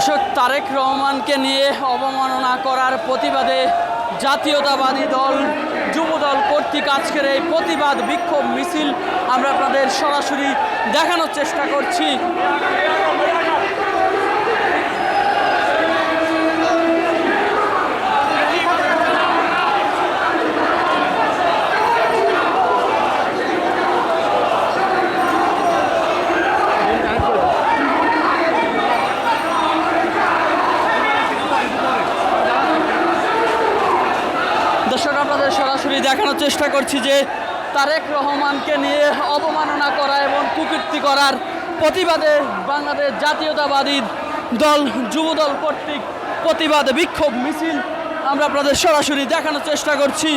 দর্শক, তারেক রহমানকে নিয়ে অবমাননা করার প্রতিবাদে জাতীয়তাবাদী দল, যুবদল কর্তৃক আজকের এই প্রতিবাদ বিক্ষোভ মিছিল আমরা আপনাদের সরাসরি দেখানোর চেষ্টা করছি। দর্শক, আপনাদের সরাসরি দেখানোর চেষ্টা করছি যে তারেক রহমানকে নিয়ে অবমাননা করা এবং কুকীর্তি করার প্রতিবাদে বাংলাদেশ জাতীয়তাবাদী দল, যুবদল কর্তৃক প্রতিবাদ বিক্ষোভ মিছিল আমরা আপনাদের সরাসরি দেখানোর চেষ্টা করছি।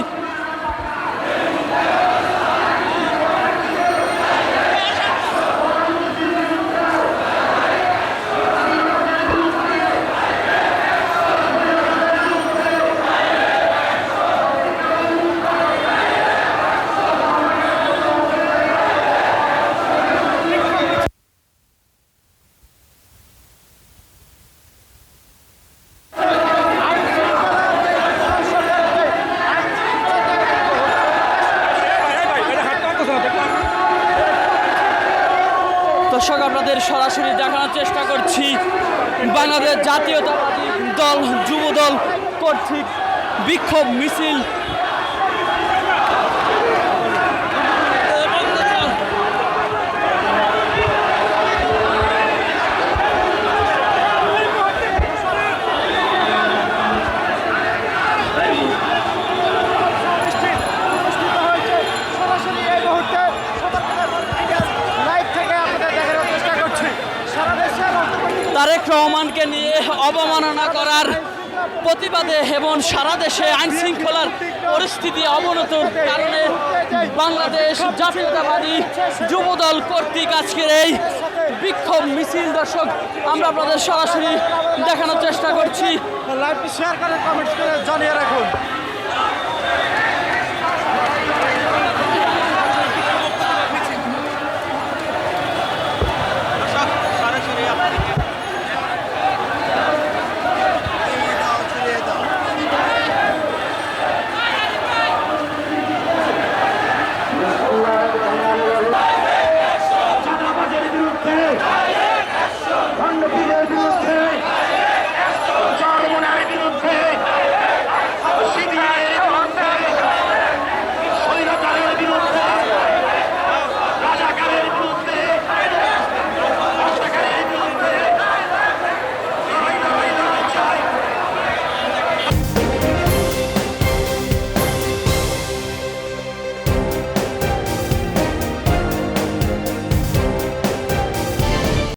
দর্শক আপনাদের সরাসরি দেখানোর চেষ্টা করছি। বাংলাদেশ জাতীয়তাবাদী দল যুবদল কর্তৃক বিক্ষোভ মিছিল সরাসরি এই মুহূর্তে লাইভ থেকে আপনাদের দেখানোর চেষ্টা করছি সারা দেশে তারেক রহমানকে নিয়ে অবমাননা করার প্রতিবাদে এবং সারা দেশে আইন শৃঙ্খলার পরিস্থিতি অবনতর কারণে বাংলাদেশ জাতীয়তাবাদী যুবদল কর্তৃক আজকের এই বিক্ষোভ মিছিল। দর্শক, আমরা আপনাদের সরাসরি দেখানোর চেষ্টা করছি। লাইভটি শেয়ার করে করে জানিয়ে রাখুন।